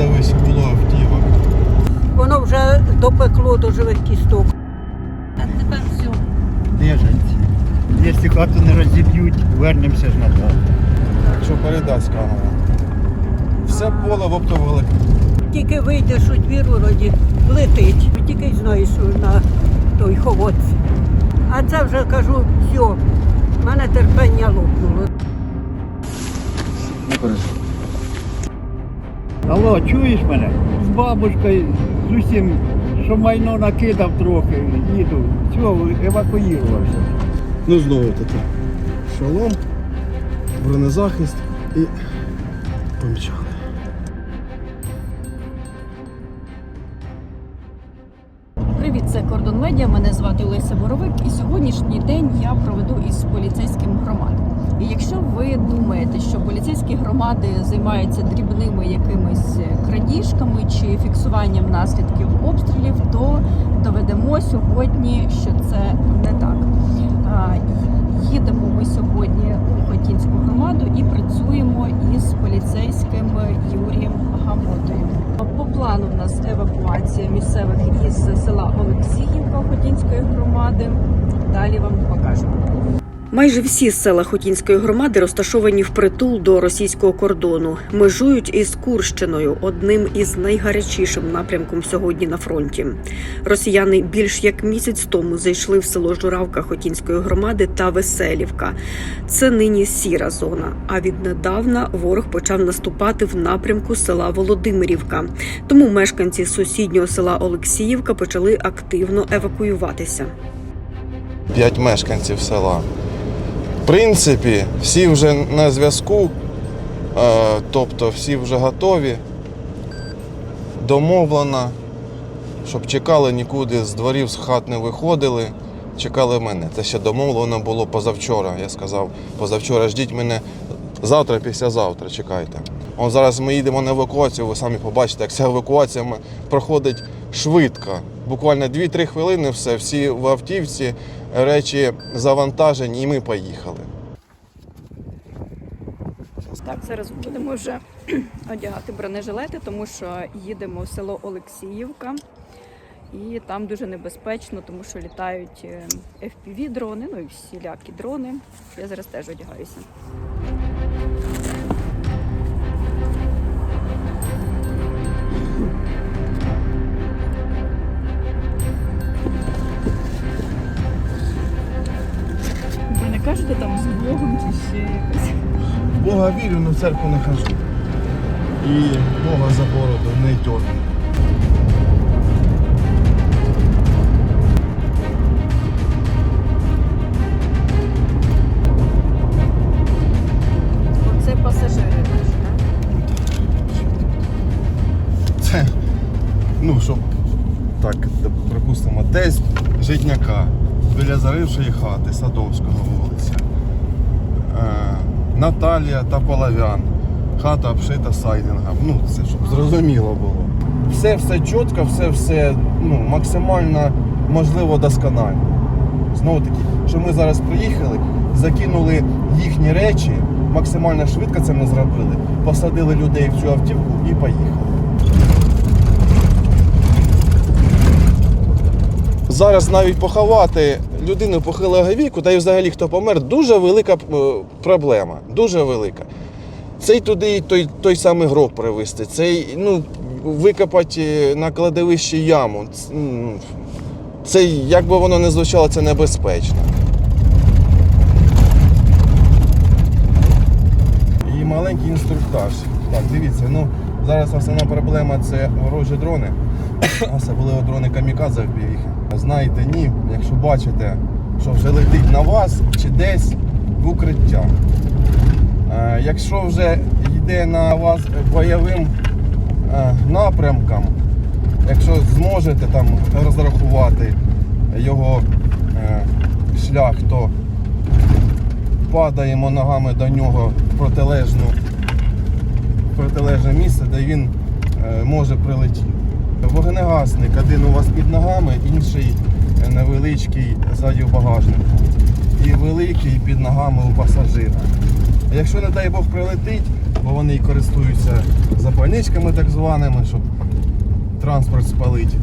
кладовищі було автівок. Воно вже допекло до живих кісток. А тепер все. Біженці. Якщо хату не розіб'ють, вернемося ж назад. Що передасть камера. Все поле в оптових Тільки вийдеш у двір, вроді летить. Тільки й знаєш, що на той ховоць. А це вже кажу, все, в мене терпення лопнуло. Алло, чуєш мене? З бабушкою, з усім, що майно накидав трохи, їду. Все, евакуювався. Ну знову таки. Шолом, бронезахист і помчали. Привіт, це Кордон Медіа. Мене звати Олеся Боровик. І сьогоднішній день я проведу із поліцейським громад. І якщо ви думаєте, що поліцейські громади займаються дрібними якимись крадіжками чи фіксуванням наслідків обстрілів, то доведемо сьогодні, що це не так. Їдемо ми сьогодні у Хотінську громаду і працюємо із поліцейським Юрієм Гамотою. Плану в нас евакуація місцевих із села Олексіївка Хотінської громади. Далі вам покажемо. Майже всі села Хотінської громади розташовані впритул до російського кордону, межують із Курщиною, одним із найгарячішим напрямком сьогодні на фронті. Росіяни більш як місяць тому зайшли в село Журавка Хотінської громади та Веселівка. Це нині сіра зона. А віднедавна ворог почав наступати в напрямку села Володимирівка. Тому мешканці сусіднього села Олексіївка почали активно евакуюватися. П'ять мешканців села. Принципі, всі вже на зв'язку, е, тобто всі вже готові. Домовлено, щоб чекали нікуди з дворів з хат не виходили. Чекали мене. Це ще домовлено було позавчора. Я сказав, позавчора ждіть мене завтра, післязавтра, чекайте. Он зараз ми їдемо на евакуацію, ви самі побачите, як ця евакуація проходить швидко. Буквально 2-3 хвилини все, всі в автівці, речі завантажені, і ми поїхали. Так, зараз будемо вже одягати бронежилети, тому що їдемо в село Олексіївка. І там дуже небезпечно, тому що літають е, FPV-дрони, ну і всілякі дрони. Я зараз теж одягаюся. Богом чи ще якось? Бога вірю, але в церкву не хожу. І Бога за бороду не тягну. Половян. Хата обшита сайдингом. Ну, це щоб зрозуміло було. Все все чітко, все все ну, максимально можливо досконально. Знову таки, що ми зараз приїхали, закинули їхні речі, максимально швидко це ми зробили, посадили людей в цю автівку і поїхали. Зараз навіть поховати людину похилого віку, та й взагалі хто помер, дуже велика е, проблема. Дуже велика. Цей туди той, той самий гроб привезти, цей ну, викопати на кладовищі яму. Це, як би воно не звучало, це небезпечно. І маленький інструктаж. Так, дивіться, ну зараз основна проблема це ворожі дрони. Особливо дрони камікадзе в півіхи. Знаєте, ні, якщо бачите, що вже летить на вас чи десь в укриття. Е, Якщо вже йде на вас бойовим е, напрямком, якщо зможете там розрахувати його е, шлях, то падаємо ногами до нього в протилежну, в протилежне місце, де він може прилетіти. Вогнегасник один у вас під ногами, інший е, невеличкий ззаді в багажнику. І великий під ногами у пасажира. Якщо, не дай Бог, прилетить, бо вони користуються запальничками так званими, щоб транспорт спалити,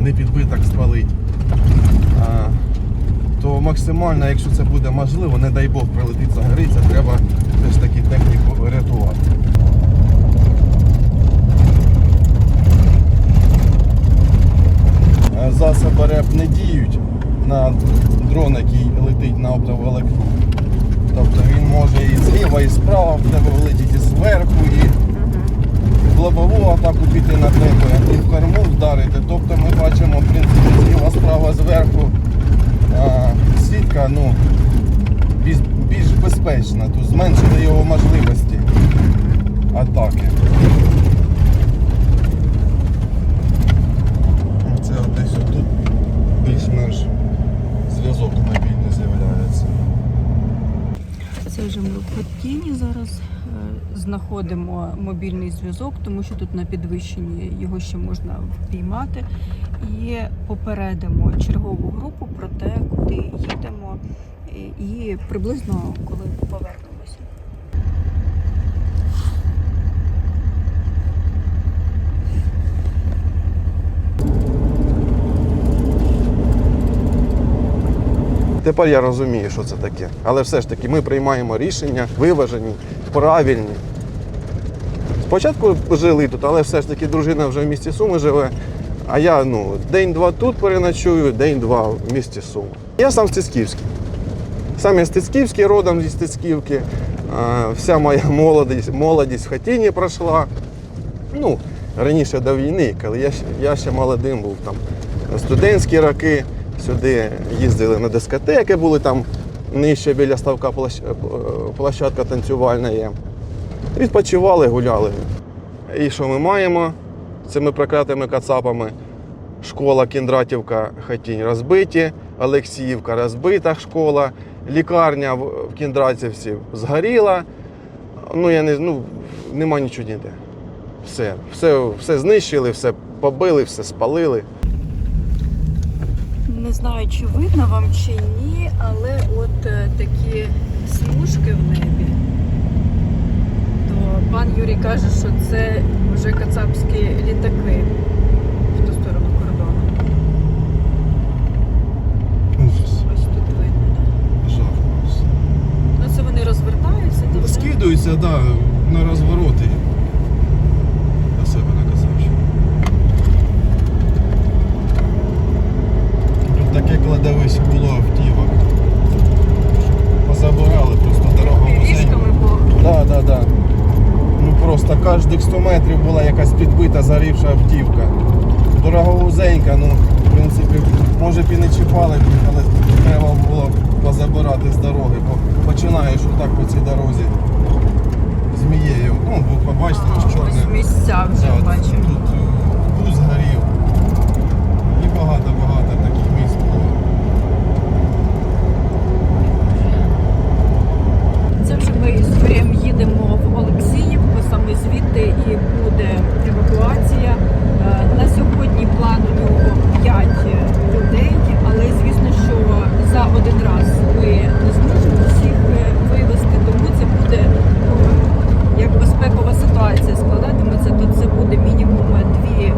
не підбиток спалити. А, то максимально, якщо це буде можливо, не дай Бог прилетить загориться, треба все ж таки техніку рятувати. Е, Засоби РЕП не діють на дрон, який летить на оптоволокні. Тобто він може і зліва, і справа в тебе влетіти, і зверху, і в лобову атаку піти на тебе, і в корму вдарити. Тобто ми бачимо, в принципі, зліва, справа, зверху а, сітка ну, більш, більш безпечна, тут зменшили його можливості атаки. Це десь тут більш-менш зв'язок мобільний з'являється. Це вже ми в Хаткіні зараз е, знаходимо мобільний зв'язок, тому що тут на підвищенні його ще можна впіймати. І попередимо чергову групу про те, куди їдемо, і- і приблизно коли повернемося. Тепер я розумію, що це таке. Але все ж таки ми приймаємо рішення виважені, правильні. Спочатку жили тут, але все ж таки дружина вже в місті Суми живе. А я ну, день-два тут переночую, день-два в місті Суми. Я сам Стецьківський. Сам я Стецьківський, родом зі Стецьківки. Вся моя молодість, молодість в хатіні пройшла. Ну, раніше до війни, коли я, я ще молодим був там студентські роки, сюди їздили на дискотеки, були там нижче біля ставка площ- е, площадка танцювальна є. Відпочивали, гуляли. І що ми маємо цими проклятими кацапами? Школа Кіндратівка Хатінь розбиті, Олексіївка розбита школа, лікарня в в Кіндратівці згоріла. Ну, я не, ну, нема нічого ніде. Все, все, все знищили, все побили, все спалили. Знаю, чи видно вам чи ні, але от е, такі смужки в небі. То пан Юрій каже, що це вже кацапські літаки в ту сторону кордону. Ось тут видно. Жах. Ну це вони розвертаються. то все. Скидуються, так, да, на розвороти. До себе на Казахщину. Тут таке кладовище було автівок. Позабирали просто дорога вузенька. Пішками по Да, да, да. Ну просто кожних 100 метрів була якась підбита зарівша автівка. Дорога вузенька, ну, в принципі, може б і не чіпали, б їх, але треба було позабирати з дороги, бо починаєш отак по цій дорозі змією. Ну, ви побачите, ось ось чорне. місця вже Да, бачимо. Тут е, вуз горів. І багато-багато таких місць було. Це вже ми з Юрієм їдемо в Олексіївку, саме звідти і буде евакуація. Е, На сьогодні план у нього 5 людей, але звісно, що за один раз ми не зможемо всіх е, вивезти, тому це буде ну, як безпекова ситуація складатиметься, то це буде мінімум дві е,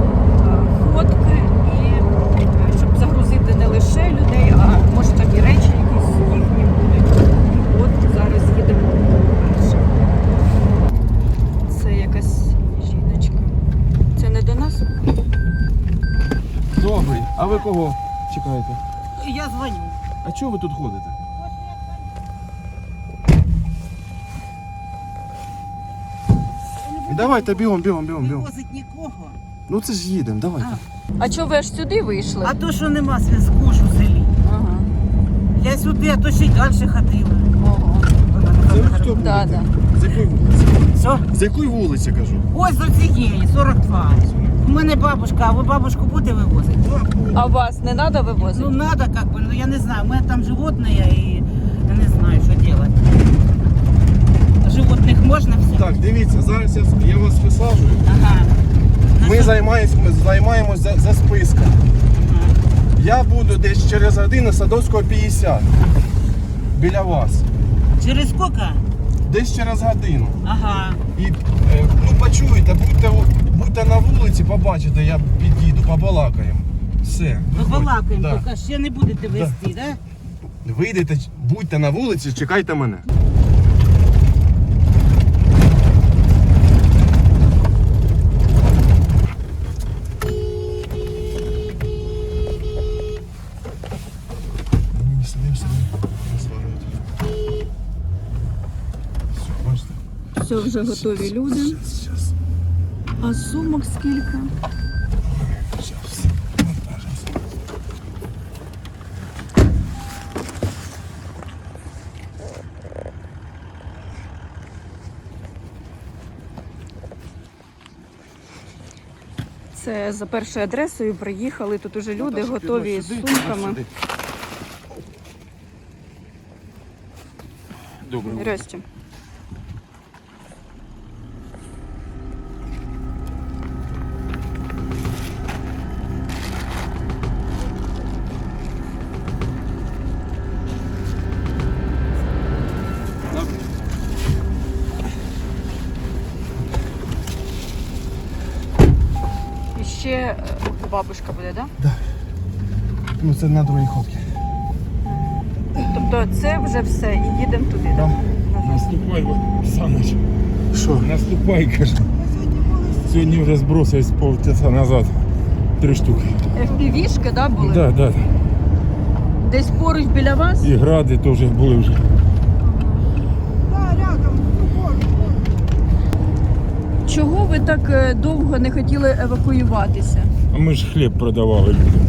ходки, і е, щоб загрузити не лише людей, а може там і речі якісь їхні будуть. От зараз їдемо перше. Це якась жіночка. Це не до нас? Добрий. А ви кого чекаєте? Я дзвоню. А чого ви тут ходите? Давайте бігом, бігом, бігом, бігом. Возить нікого. Ну це ж їдемо, давайте. А чого ви аж сюди вийшли? А то, що нема зв'язку ж у селі. Ага. Я сюди, а то ще й далі ходила. Ого. Це ви хто Да, будете? да. З якої вулиці? З якої вулиці кажу? Ось до цієї, 42. У мене бабушка, а ви бабушку будете вивозити? А вас не треба вивозити? Ну, надо как бы, ну я не знаю, у меня там животные, и я не знаю, что делать. Животных можно взять? Так, дивіться, зараз я, я вас висаджую. Ага. На Ми що? займаємось, ми займаємось за, за списком. Ага. Я буду десь через годину Садовського 50. Біля вас. Через сколько? десь через годину. Ага. І е, ну почуєте, будьте, у- будьте на вулиці, побачите, я підійду, побалакаємо. Все. Побалакаємо, Да. поки ще не будете вести, да? Вийдете, будьте на вулиці, чекайте мене. Все, вже готові люди. А сумок скільки? Це за першою адресою приїхали. Тут уже люди Наташа, готові з сумками. Добре. Ростя. Бабушка буде, так? Да? Ну це на другій ходці. Тобто це вже все, і їдемо туди, так? Да. Наступай, Саныч, Що? наступай, каже. Сьогодні вже збросив з полчаса назад три штуки. FPV-шки, да, були? Да, да. Десь поруч біля вас? І гради теж були вже. Чого ви так е, довго не хотіли евакуюватися? А ми ж хліб продавали людям.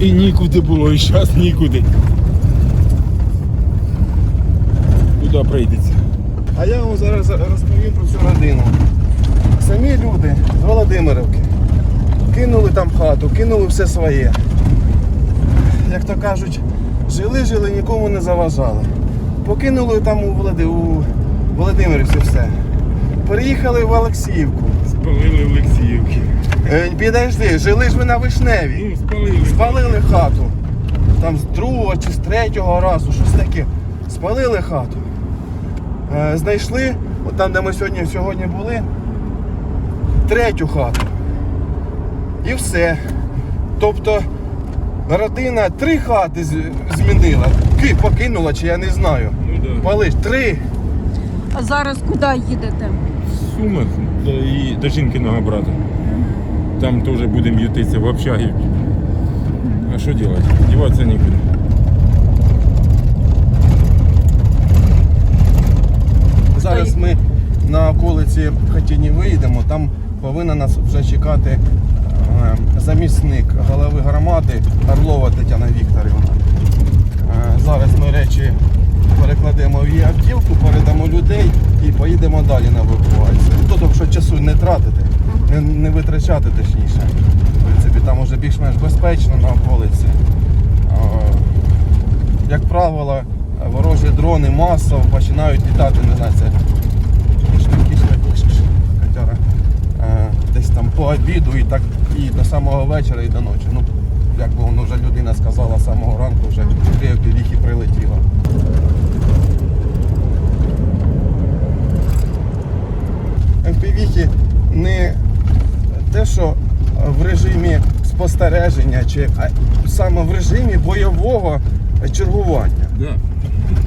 І нікуди було, і зараз нікуди. Куди прийдеться? А я вам зараз розповім про цю родину. Самі люди з Володимирівки кинули там хату, кинули все своє. Як то кажуть, жили, жили, нікому не заважали. Покинули там у, Володи, у Володимирівці все. Переїхали в Олексіївку. Спалили в Олексіївки. Е, Підожди, жили ж ви на Вишневій. Ну, спалили. Спалили хату. Там з другого чи з третього разу, щось таке. Спалили хату. Е, знайшли, от там, де ми сьогодні, сьогодні були, третю хату. І все. Тобто родина три хати з- змінила. Ки покинула, чи я не знаю. Ну да. Палиш три. А зараз куди їдете? До, і до жінкиного брата. Там теж будемо ютитися в общагі. А що робити? Діватися нікуди. Зараз ми на околиці Хатіні виїдемо, там повинна нас вже чекати е, замісник голови громади Орлова Тетяна Вікторівна. Е, Зараз ми речі перекладемо в її автівку, передамо людей і поїдемо далі на евакуацію. Тобто, щоб часу не тратити, не, не витрачати точніше. В принципі, там вже більш-менш безпечно на околиці. Як правило, ворожі дрони масово починають літати, не знаю, це. Е, Десь там по обіду і так і до самого вечора, і до ночі. Ну, як би воно вже людина сказала, з самого ранку вже три віхи прилетіло. МПВіхи не те, що в режимі спостереження, чи а саме в режимі бойового чергування. Да.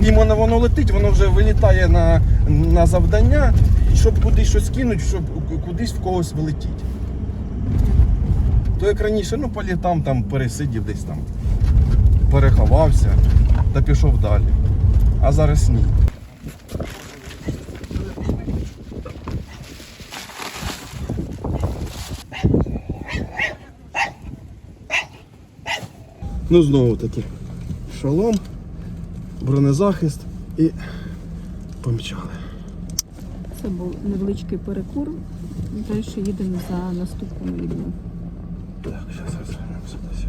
І воно, воно летить, воно вже вилітає на, на завдання, щоб кудись щось кинути, щоб кудись в когось вилетіть. То як раніше, ну політам там пересидів десь там, переховався та пішов далі. А зараз ні. Ну знову таки шолом, бронезахист і помчали. Це був невеличкий перекур. Далі їдемо за наступними людьми. Так, зараз розглянемося десь.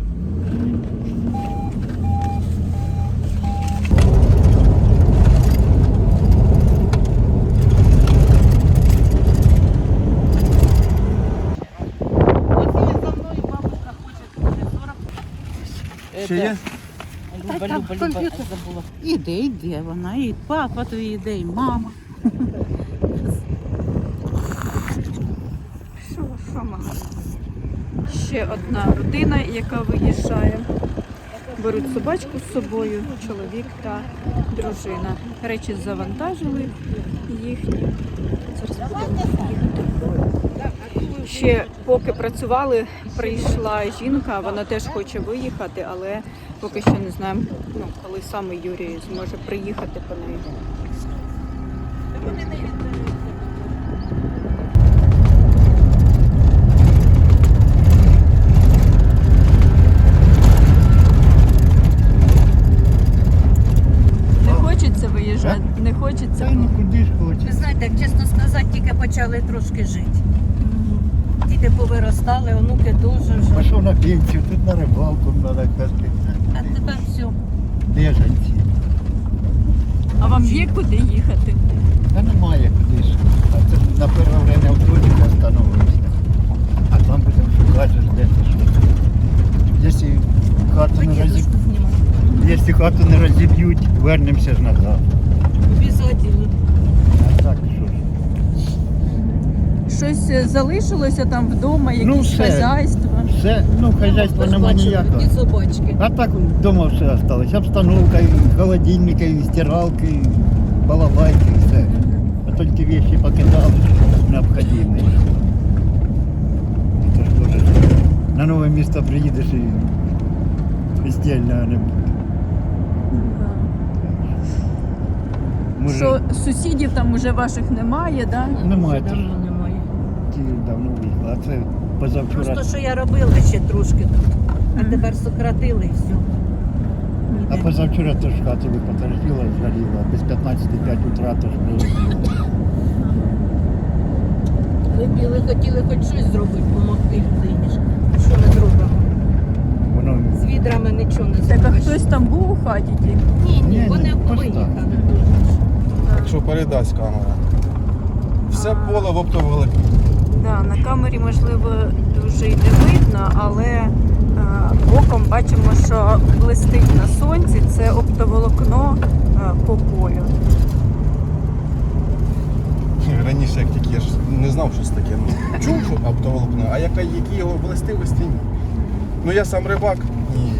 Ще є? Люба, Люба, Люба, забула. Іде, іде вона, і папа твій іде, і мама. Ще одна родина, яка виїжджає. Беруть собачку з собою, чоловік та дружина. Речі завантажили їхні. Ще поки працювали, прийшла жінка, вона теж хоче виїхати, але поки що не знаємо, ну, коли саме Юрій зможе приїхати по неї. Не хочеться виїжджати, не хочеться. Та ну куди ж Ви хочеш? знаєте, як чесно сказати, тільки почали трошки жити. Діти повиростали, онуки дуже вже. Пішов на пенсію, тут на рибалку треба казати. А тепер все. Біженці. А вам є куди їхати? Та немає куди ж. А це на перше время в точку остановився. А там будемо шукати, де це що. Якщо хату не розіб'ють, Дідушку знімати. якщо хату не розіб'ють, вернемося ж назад. Обязательно. А так що ж. Щось е, залишилося там вдома, якісь Ну, все. хазяйства. Все, ну хазяйства нема ніякого. І собачки. А так вдома все осталось. Обстановка, і холодильника, і стиралки, і балалайки, і все. А тільки вещи покидали, що необхідні. Це ж дуже. На нове місто приїдеш і постільного не буде. Що сусідів там уже ваших немає, да? немає, то Давно немає. ті давно виїхали. А це позавчора. Просто що я робила ще трошки тут. А тепер сократили і все. А позавчора теж хату потарахіла, згоріла. Без 15-5 утра теж було. Вибіли, хотіли хоч щось зробити, допомогти людині. Що ми зробимо? Воно З відрами нічого не Так а зробиш. хтось там був у хаті ті? Ні, Ні, ні, вони просто. виїхали. Якщо передасть камера. Все А. поле в оптоволокні. Да, на камері можливо дуже й не видно, але е, оком бачимо, що блистить на сонці. Це оптоволокно е, по полю. Раніше, як тільки я ж не знав, що це таке. Ну, чув, що оптоволокно, а яка, які його властивості? ні. Ну я сам рибак, і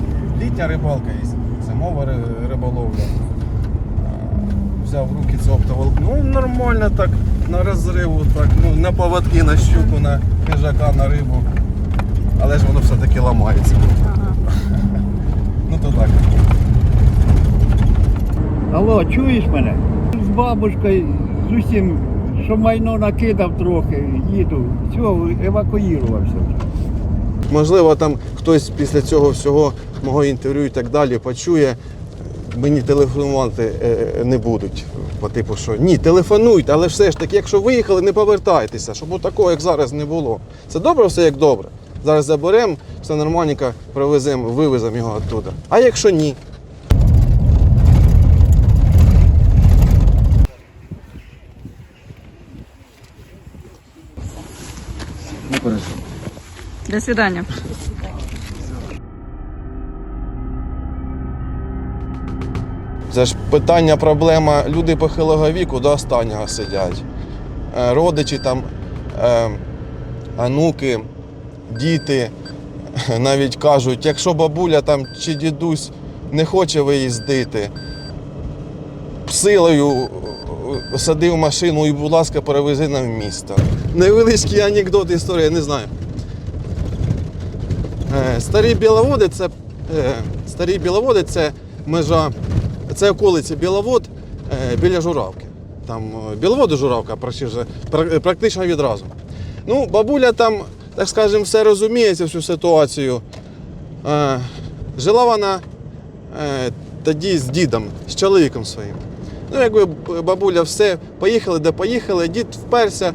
літня рибалка, і зимова риболовля. Взяв в руки це оптоволокно. Ну, нормально так, на розриву, так, ну, на поводки, на щуку, на хижака, на рибу. Але ж воно все-таки ламається. Ага. Ну то так. Алло, чуєш мене? З бабушкою, з усім, що майно накидав трохи, їду. Все, евакуювався. Можливо, там хтось після цього всього мого інтерв'ю і так далі почує. Мені телефонувати е, не будуть. По типу, що ні, телефонуйте, але все ж таки, якщо виїхали, не повертайтеся, щоб такого, як зараз, не було. Це добре, все як добре. Зараз заберемо, все нормальненько привеземо, вивеземо його оттуда. А якщо ні? До свидання. Це ж питання, проблема. Люди похилого віку до останнього сидять. Е, Родичі там, е, онуки, діти навіть кажуть, якщо бабуля там чи дідусь не хоче виїздити, силою е, сади в машину і, будь ласка, перевези нам в місто. Невеличкий анекдот, історія, не знаю. Старі біловоди це, старі біловоди це межа, це околиці Біловод е, біля Журавки. Там е, Біловод і Журавка практично- відразу. Ну, бабуля там, так скажемо, все розуміє цю всю ситуацію. Е, Жила вона тоді з дідом, з чоловіком своїм. Ну, якби бабуля все, поїхали, де поїхали, дід вперся,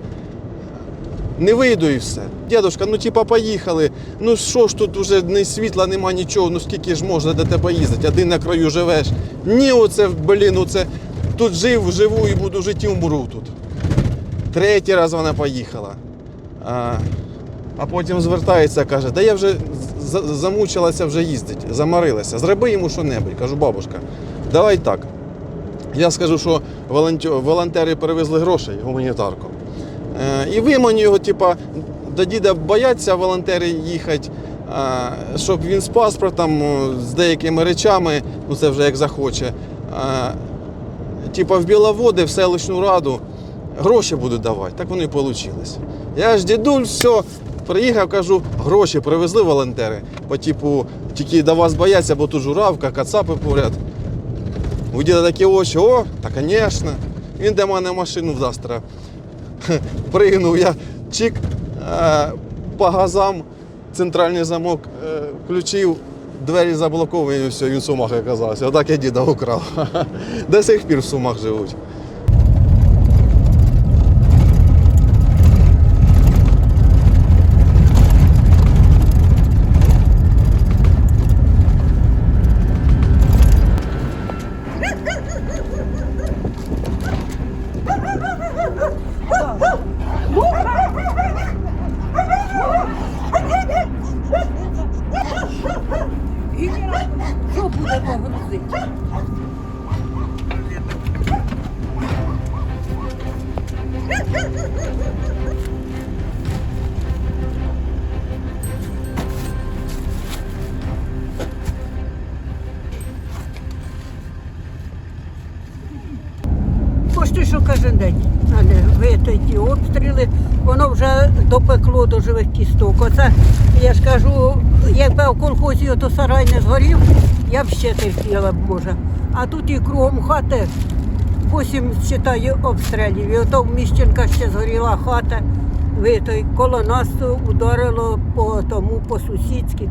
не вийду і все. Дідушка, ну типа поїхали. Ну що ж тут уже ні світла, нема нічого, ну скільки ж можна до тебе їздити, один на краю живеш. Ні, оце, блін, оце тут жив, живу і буду жити, умру тут. Третій раз вона поїхала. А, а потім звертається, каже, да я вже замучилася вже їздити, замарилася. Зроби йому що-небудь. Кажу, бабушка, давай так. Я скажу, що волонтери перевезли грошей гуманітарку. Е, І виманю його, типа, до діда бояться волонтери їхати, е, щоб він з паспортом, е, з деякими речами, ну це вже як захоче. е, Типа в Біловоди, в селищну раду гроші будуть давати. Так воно і вийшло. Я ж дідуль, все, приїхав, кажу, гроші привезли волонтери. По типу, тільки до вас бояться, бо тут журавка, кацапи поряд. У діда такі очі, о, та звісно. Він до мене машину завтра. Пригнув я чик е, по газам, центральний замок е, включив, двері заблоковані, все, він в сумах оказався. Отак я діда украв. До сих пір в сумах живуть. Ви ті обстріли, воно вже допекло до живих кісток. Оце я ж кажу, якби в колхозі ото сарай не згорів, я б ще терпіла б може. А тут і кругом хати вісім читаю обстрілів. І ото в Міщенка ще згоріла хата. Ви той коло нас ударило по тому, по сусідськи.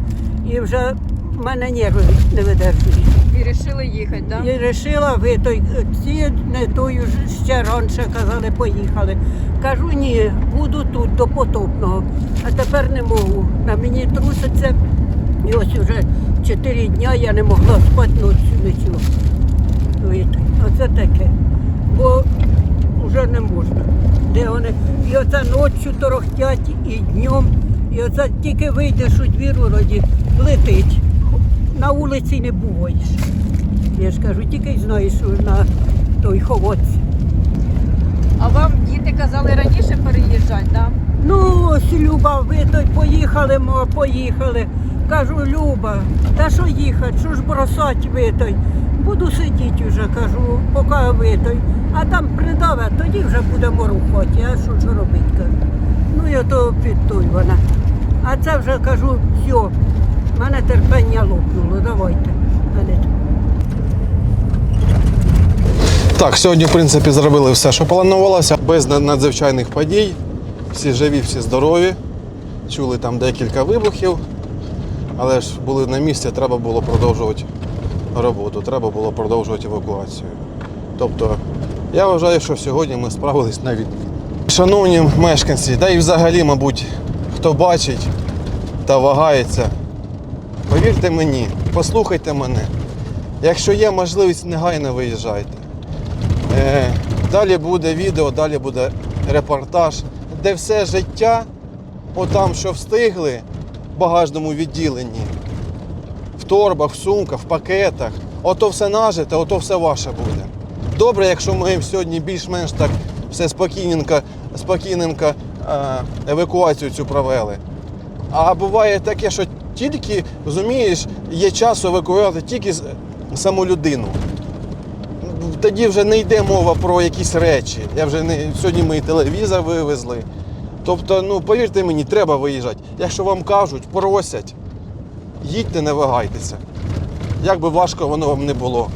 І вже в мене нерви не видержують. І вирішили їхати, так? І вирішила ви той ці не тою ще раніше казали, поїхали. Кажу, ні, буду тут до потопного. А тепер не можу. На мені труситься. І ось вже чотири дня я не могла спати ночі нічого. Оце таке. Бо вже не можна. Де вони? І оце ночі торохтять і днем. І оце тільки вийдеш у двір вроді, летить. На вулиці не буваєш. Я ж кажу, тільки й знаєш, що на той холодці. А вам діти казали раніше переїжджати, так? Ну, ось Люба, ви той поїхали, мо, поїхали. Кажу, Люба, та що їхати, що ж бросать ви той? Буду сидіти вже, кажу, поки ви той. А там придаве, тоді вже будемо рухати. А що ж робити? кажу. Ну, я то під той вона. А це вже кажу, все, в мене терпення лопнуло, давайте. Так, сьогодні, в принципі, зробили все, що планувалося, без надзвичайних подій. Всі живі, всі здорові. Чули там декілька вибухів, але ж були на місці, треба було продовжувати роботу, треба було продовжувати евакуацію. Тобто, я вважаю, що сьогодні ми справились на відмінно. Шановні мешканці, та і взагалі, мабуть, хто бачить та вагається, повірте мені, послухайте мене. Якщо є можливість, негайно виїжджайте. Е, Далі буде відео, далі буде репортаж, де все життя, отам, що встигли в багажному відділенні, в торбах, в сумках, в пакетах, ото все нажите, ото все ваше буде. Добре, якщо ми сьогодні більш-менш так все спокійненько, спокійненько е, евакуацію цю провели. А буває таке, що тільки, розумієш, є час евакуювати тільки саму людину тоді вже не йде мова про якісь речі. Я вже не сьогодні ми і телевізор вивезли. Тобто, ну повірте мені, треба виїжджати. Якщо вам кажуть, просять, їдьте, не вагайтеся. Як би важко воно вам не було.